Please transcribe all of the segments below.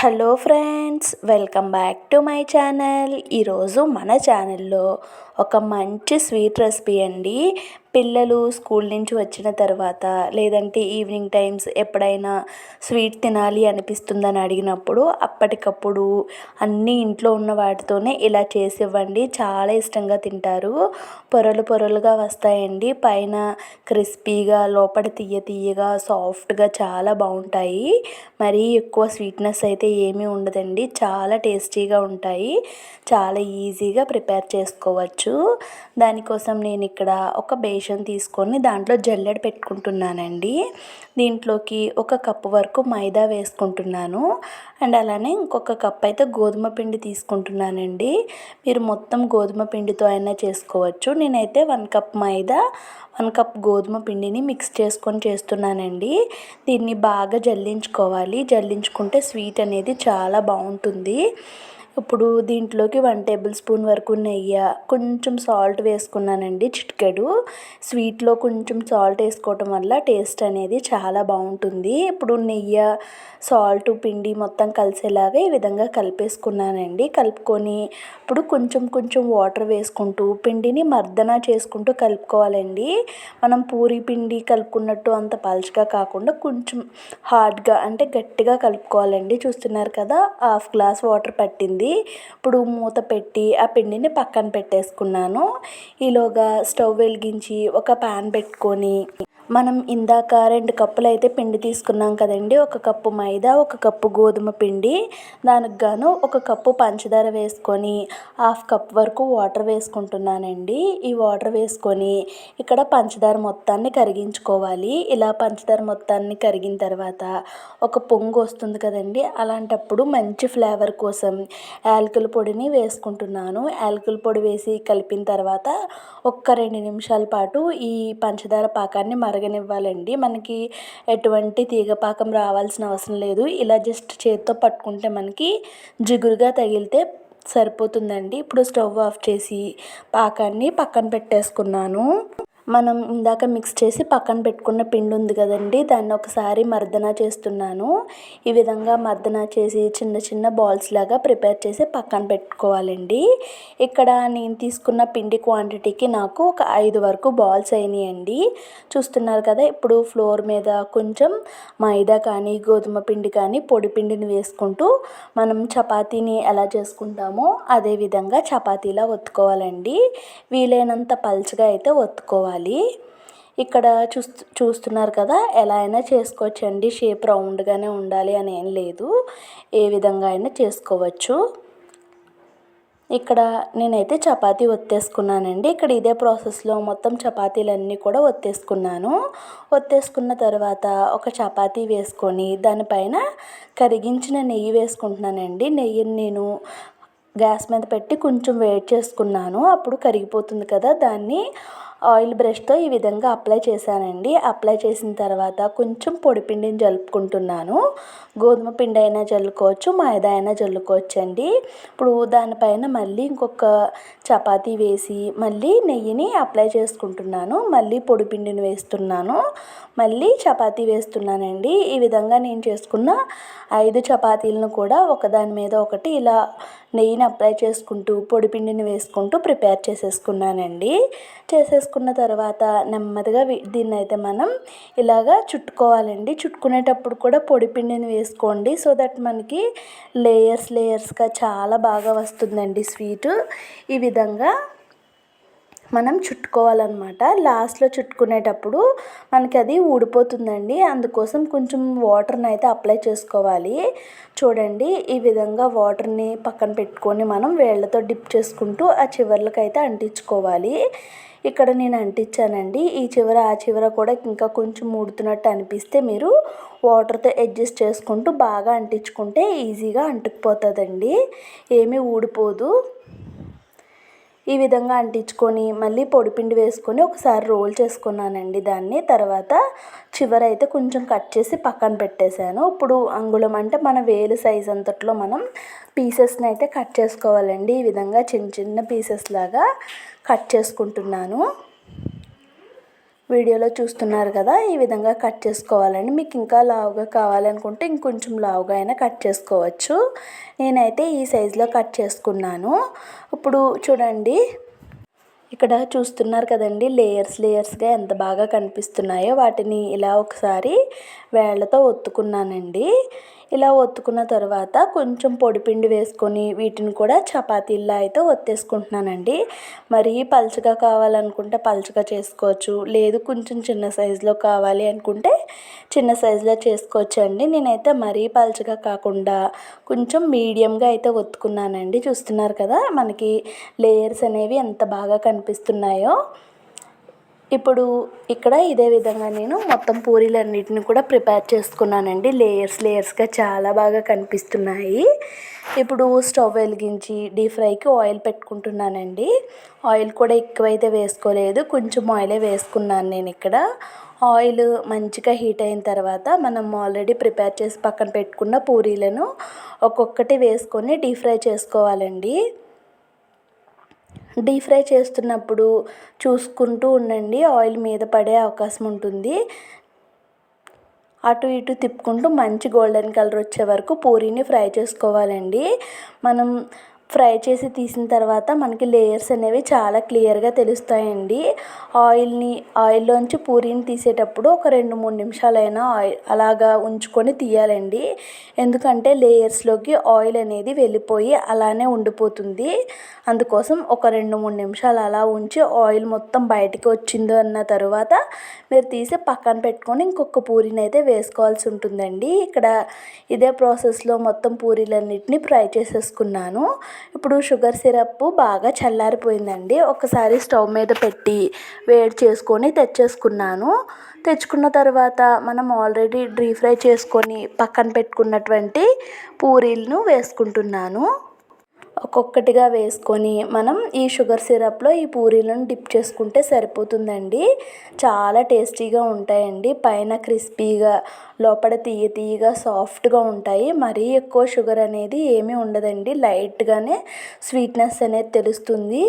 Hello friends welcome back to my channel. ఈరోజు మన ఛానల్లో ఒక మంచి స్వీట్ రెసిపీ అండి. పిల్లలు స్కూల్ నుంచి వచ్చిన తర్వాత లేదంటే ఈవినింగ్ టైమ్స్ ఎప్పుడైనా స్వీట్ తినాలి అనిపిస్తుందని అడిగినప్పుడు అప్పటికప్పుడు అన్నీ ఇంట్లో ఉన్న వాటితోనే ఇలా చేసి ఇవ్వండి చాలా ఇష్టంగా తింటారు. పొరలు పొరలుగా వస్తాయండి. పైన క్రిస్పీగా లోపల తీయ తీయగా సాఫ్ట్గా చాలా బాగుంటాయి. మరీ ఎక్కువ స్వీట్నెస్ అయితే ఏమీ ఉండదండి. చాలా టేస్టీగా ఉంటాయి. చాలా ఈజీగా ప్రిపేర్ చేసుకోవచ్చు. దానికోసం నేను ఇక్కడ ఒక బేస్ బేషన్ తీసుకొని దాంట్లో జల్లెడ పెట్టుకుంటున్నానండి. దీంట్లోకి ఒక కప్పు వరకు మైదా వేసుకుంటున్నాను. అండ్ అలానే ఇంకొక కప్ అయితే గోధుమ పిండి తీసుకుంటున్నానండి. మీరు మొత్తం గోధుమ పిండితో అయినా చేసుకోవచ్చు. నేనైతే one cup maida one cup గోధుమ పిండిని మిక్స్ చేసుకొని చేస్తున్నానండి. దీన్ని బాగా జల్లించుకోవాలి. జల్లించుకుంటే స్వీట్ అనేది చాలా బాగుంటుంది. ఇప్పుడు దీంట్లోకి వన్ టేబుల్ స్పూన్ వరకు నెయ్యి కొంచెం సాల్ట్ వేసుకున్నానండి చిటికెడు. స్వీట్లో కొంచెం సాల్ట్ వేసుకోవటం వల్ల టేస్ట్ అనేది చాలా బాగుంటుంది. ఇప్పుడు నెయ్యి సాల్ట్ పిండి మొత్తం కలిసేలాగా ఈ విధంగా కలిపేసుకున్నానండి. కలుపుకొని ఇప్పుడు కొంచెం కొంచెం వాటర్ వేసుకుంటూ పిండిని మర్దన చేసుకుంటూ కలుపుకోవాలండి. మనం పూరి పిండి కలుపుకున్నట్టు అంత పల్చగా కాకుండా కొంచెం హార్డ్గా అంటే గట్టిగా కలుపుకోవాలండి. చూస్తున్నారు కదా హాఫ్ గ్లాస్ వాటర్ పట్టింది. ఇప్పుడు మూత పెట్టి ఆ పిండిని పక్కన పెట్టేసుకున్నాను. ఈలోగా స్టవ్ వెలిగించి ఒక ప్యాన్ పెట్టుకొని మనం ఇందాక రెండు కప్పులు అయితే పిండి తీసుకున్నాం కదండి. ఒక కప్పు మైదా ఒక కప్పు గోధుమ పిండి. దానికి గాను ఒక కప్పు పంచదార వేసుకొని హాఫ్ కప్ వరకు వాటర్ వేసుకుంటున్నానండి. ఈ వాటర్ వేసుకొని ఇక్కడ పంచదార మొత్తాన్ని కరిగించుకోవాలి. ఇలా పంచదార మొత్తాన్ని కరిగిన తర్వాత ఒక పొంగు వస్తుంది కదండి. అలాంటప్పుడు మంచి ఫ్లేవర్ కోసం యాలకుల పొడిని వేసుకుంటున్నాను. యాలకుల పొడి వేసి కలిపిన తర్వాత ఒక్క రెండు నిమిషాల పాటు ఈ పంచదార పాకాన్ని కరగనివ్వాలండి మనకి ఎటువంటి తీగ పాకం రావాల్సిన అవసరం లేదు. ఇలా జస్ట్ చేతితో పట్టుకుంటే మనకి జిగురుగా తగిలితే సరిపోతుందండి. ఇప్పుడు స్టవ్ ఆఫ్ చేసి పాకాన్ని పక్కన పెట్టేసుకున్నాను. మనం ఇందాక మిక్స్ చేసి పక్కన పెట్టుకున్న పిండి ఉంది కదండి దాన్ని ఒకసారి మర్దన చేస్తున్నాను. ఈ విధంగా మర్దన చేసి చిన్న చిన్న బాల్స్ లాగా ప్రిపేర్ చేసి పక్కన పెట్టుకోవాలండి. ఇక్కడ నేను తీసుకున్న పిండి క్వాంటిటీకి నాకు ఒక ఐదు వరకు బాల్స్ అయినాయండి. చూస్తున్నారు కదా ఇప్పుడు ఫ్లోర్ మీద కొంచెం మైదా కానీ గోధుమ పిండి కానీ పొడి పిండిని వేసుకుంటూ మనం చపాతీని ఎలా చేసుకుంటామో అదే విధంగా చపాతీలా ఒత్తుకోవాలండి. వీలైనంత పల్చగా అయితే ఒత్తుకోవాలి. చేసుకోవాలి ఇక్కడ చూస్తు చూస్తున్నారు కదా ఎలా అయినా చేసుకోవచ్చండి. షేప్ రౌండ్గానే ఉండాలి అని ఏం లేదు. ఏ విధంగా అయినా చేసుకోవచ్చు. ఇక్కడ నేనైతే చపాతీ ఒత్తేసుకున్నానండి. ఇక్కడ ఇదే ప్రాసెస్లో మొత్తం చపాతీలన్నీ కూడా ఒత్తేసుకున్నాను. ఒత్తేసుకున్న తర్వాత ఒక చపాతీ వేసుకొని దానిపైన కరిగించిన నెయ్యి వేసుకుంటున్నానండి. నెయ్యిని నేను గ్యాస్ మీద పెట్టి కొంచెం వేడి చేసుకున్నాను. అప్పుడు కరిగిపోతుంది కదా దాన్ని ఆయిల్ బ్రష్తో ఈ విధంగా అప్లై చేశానండి. అప్లై చేసిన తర్వాత కొంచెం పొడి పిండిని జలుపుకుంటున్నాను. గోధుమ పిండి అయినా జల్లుకోవచ్చు మైదా అయినా జల్లుకోవచ్చు అండి. ఇప్పుడు దానిపైన మళ్ళీ ఇంకొక చపాతీ వేసి మళ్ళీ నెయ్యిని అప్లై చేసుకుంటున్నాను. మళ్ళీ పొడి పిండిని వేస్తున్నాను. మళ్ళీ చపాతీ వేస్తున్నానండి. ఈ విధంగా నేను చేసుకున్న ఐదు చపాతీలను కూడా ఒకదాని మీద ఒకటి ఇలా నెయ్యిని అప్లై చేసుకుంటూ పొడి పిండిని వేసుకుంటూ ప్రిపేర్ చేసేసుకున్నానండి. చేసేసుకున్న తర్వాత నెమ్మదిగా దీన్ని అయితే మనం ఇలాగా చుట్టుకోవాలండి. చుట్టుకునేటప్పుడు కూడా పొడి పిండిని వేసుకోండి. సో దట్ మనకి లేయర్స్ లేయర్స్గా చాలా బాగా వస్తుందండి స్వీటు. ఈ విధంగా మనం చుట్టుకోవాలన్నమాట. లాస్ట్లో చుట్టుకునేటప్పుడు మనకి అది ఊడిపోతుందండి. అందుకోసం కొంచెం వాటర్ని అయితే అప్లై చేసుకోవాలి. చూడండి ఈ విధంగా వాటర్ని పక్కన పెట్టుకొని మనం వేళ్ళతో డిప్ చేసుకుంటూ ఆ చివర్లకు అయితే అంటించుకోవాలి. ఇక్కడ నేను అంటించానండి. ఈ చివర ఆ చివర కూడా ఇంకా కొంచెం ఊడుతున్నట్టు అనిపిస్తే మీరు వాటర్తో అడ్జస్ట్ చేసుకుంటూ బాగా అంటించుకుంటే ఈజీగా అంటుకుపోతుందండి. ఏమీ ఊడిపోదు. ఈ విధంగా అంటించుకొని మళ్ళీ పొడిపిండి వేసుకొని ఒకసారి రోల్ చేసుకున్నానండి దాన్ని. తర్వాత చివరైతే కొంచెం కట్ చేసి పక్కన పెట్టేశాను. ఇప్పుడు అంగుళం అంటే మన వేలు సైజ్ అంతట్లో మనం పీసెస్ని అయితే కట్ చేసుకోవాలండి. ఈ విధంగా చిన్న చిన్న పీసెస్ లాగా కట్ చేసుకుంటున్నాను. వీడియోలో చూస్తున్నారు కదా ఈ విధంగా కట్ చేసుకోవాలండి మీకు ఇంకా లావుగా కావాలనుకుంటే ఇంకొంచెం లావుగా అయినా కట్ చేసుకోవచ్చు. నేనైతే ఈ సైజులో కట్ చేసుకున్నాను. ఇప్పుడు చూడండి ఇక్కడ చూస్తున్నారు కదండి లేయర్స్ లేయర్స్గా ఎంత బాగా కనిపిస్తున్నాయో. వాటిని ఇలా ఒకసారి వేళ్ళతో ఒత్తుకున్నానండి. ఇలా ఒత్తుకున్న తర్వాత కొంచెం పొడిపిండి వేసుకొని వీటిని కూడా చపాతీల్లా అయితే ఒత్తేసుకుంటున్నానండి. మరీ పలుచగా కావాలనుకుంటే పలుచగా చేసుకోవచ్చు. లేదు కొంచెం చిన్న సైజులో కావాలి అనుకుంటే చిన్న సైజులో చేసుకోవచ్చు అండి నేనైతే మరీ పలుచగా కాకుండా కొంచెం మీడియంగా అయితే ఒత్తుకున్నానండి. చూస్తున్నారు కదా మనకి లేయర్స్ అనేవి ఎంత బాగా కనిపిస్తున్నాయో. ఇప్పుడు ఇక్కడ ఇదే విధంగా నేను మొత్తం పూరీలన్నిటిని కూడా ప్రిపేర్ చేసుకున్నానండి. లేయర్స్ లేయర్స్గా చాలా బాగా కనిపిస్తున్నాయి. ఇప్పుడు స్టవ్ వెలిగించి డీప్ ఫ్రైకి ఆయిల్ పెట్టుకుంటున్నానండి. ఆయిల్ కూడా ఎక్కువైతే వేసుకోలేదు. కొంచెం ఆయిలే వేసుకున్నాను నేను ఇక్కడ. ఆయిల్ మంచిగా హీట్ అయిన తర్వాత మనం ఆల్రెడీ ప్రిపేర్ చేసి పక్కన పెట్టుకున్న పూరీలను ఒక్కొక్కటి వేసుకొని డీప్ ఫ్రై చేసుకోవాలండి. డీప్ ఫ్రై చేస్తున్నప్పుడు చూసుకుంటూ ఉండండి. ఆయిల్ మీద పడే అవకాశం ఉంటుంది. అటు ఇటు తిప్పుకుంటూ మంచి గోల్డెన్ కలర్ వచ్చే వరకు పూరీని ఫ్రై చేసుకోవాలండి. మనం ఫ్రై చేసి తీసిన తర్వాత మనకి లేయర్స్ అనేవి చాలా క్లియర్గా తెలుస్తాయండి. ఆయిల్ని ఆయిల్లోంచి పూరీని తీసేటప్పుడు ఒక రెండు మూడు నిమిషాలైనా ఆయిల్ అలాగా ఉంచుకొని తీయాలండి. ఎందుకంటే లేయర్స్లోకి ఆయిల్ అనేది వెళ్ళిపోయి అలానే ఉండిపోతుంది. అందుకోసం ఒక రెండు మూడు నిమిషాలు అలా ఉంచి ఆయిల్ మొత్తం బయటికి వచ్చిందో అన్న తర్వాత మీరు తీసి పక్కన పెట్టుకొని ఇంకొక పూరీని అయితే వేసుకోవాల్సి ఉంటుందండి. ఇక్కడ ఇదే ప్రాసెస్లో మొత్తం పూరీలన్నిటిని ఫ్రై చేసేసుకున్నాను. ఇప్పుడు షుగర్ సిరప్ బాగా చల్లారిపోయిందండి. ఒకసారి స్టవ్ మీద పెట్టి వేడి చేసుకొని తెచ్చేసుకున్నాను. తెచ్చుకున్న తర్వాత మనం ఆల్రెడీ డ్రీ ఫ్రై చేసుకొని పక్కన పెట్టుకున్నటువంటి పూరీలను వేసుకుంటున్నాను. ఒక్కొక్కటిగా వేసుకొని మనం ఈ షుగర్ సిరప్లో ఈ పూరీలను డిప్ చేసుకుంటే సరిపోతుందండి. చాలా టేస్టీగా ఉంటాయండి. పైన క్రిస్పీగా లోపల తీయ తీయగా సాఫ్ట్గా ఉంటాయి. మరీ ఎక్కువ షుగర్ అనేది ఏమీ ఉండదండి. లైట్గానే స్వీట్నెస్ అనేది తెలుస్తుంది.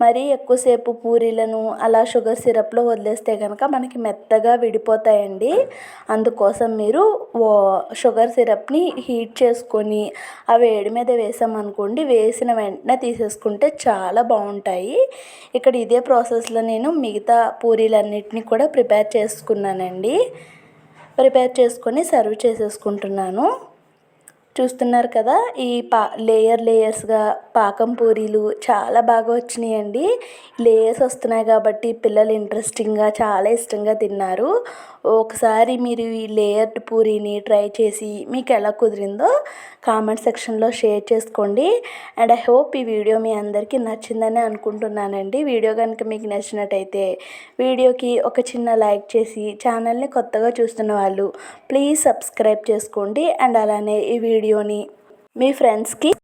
మరీ ఎక్కువసేపు పూరీలను అలా షుగర్ సిరప్లో వదిలేస్తే కనుక మనకి మెత్తగా విడిపోతాయండి. అందుకోసం మీరు షుగర్ సిరప్ని హీట్ చేసుకొని ఆ వేడి మీద వేసామనుకోండి వే వేసిన వెంటనే తీసేసుకుంటే చాలా బాగుంటాయి. ఇక్కడ ఇదే ప్రాసెస్లో నేను మిగతా పూరీలన్నిటిని కూడా ప్రిపేర్ చేసుకున్నానండి. ప్రిపేర్ చేసుకొని సర్వ్ చేసేసుకుంటున్నాను. చూస్తున్నారు కదా ఈ పా లేయర్ లేయర్స్గా పాకం పూరీలు చాలా బాగా వచ్చినాయండి. లేయర్స్ వస్తున్నాయి కాబట్టి పిల్లలు ఇంట్రెస్టింగ్గా చాలా ఇష్టంగా తిన్నారు. ఒకసారి మీరు ఈ లేయర్డ్ పూరీని ట్రై చేసి మీకు ఎలా కుదిరిందో కామెంట్ సెక్షన్లో షేర్ చేసుకోండి. అండ్ ఐ హోప్ ఈ వీడియో మీ అందరికీ నచ్చిందని అనుకుంటున్నానండి. వీడియో కనుక మీకు నచ్చినట్టయితే వీడియోకి ఒక చిన్న లైక్ చేసి ఛానల్ని కొత్తగా చూస్తున్న వాళ్ళు ప్లీజ్ సబ్స్క్రైబ్ చేసుకోండి. అండ్ అలానే ఈ వీడియో వీడియోని మీ ఫ్రెండ్స్కి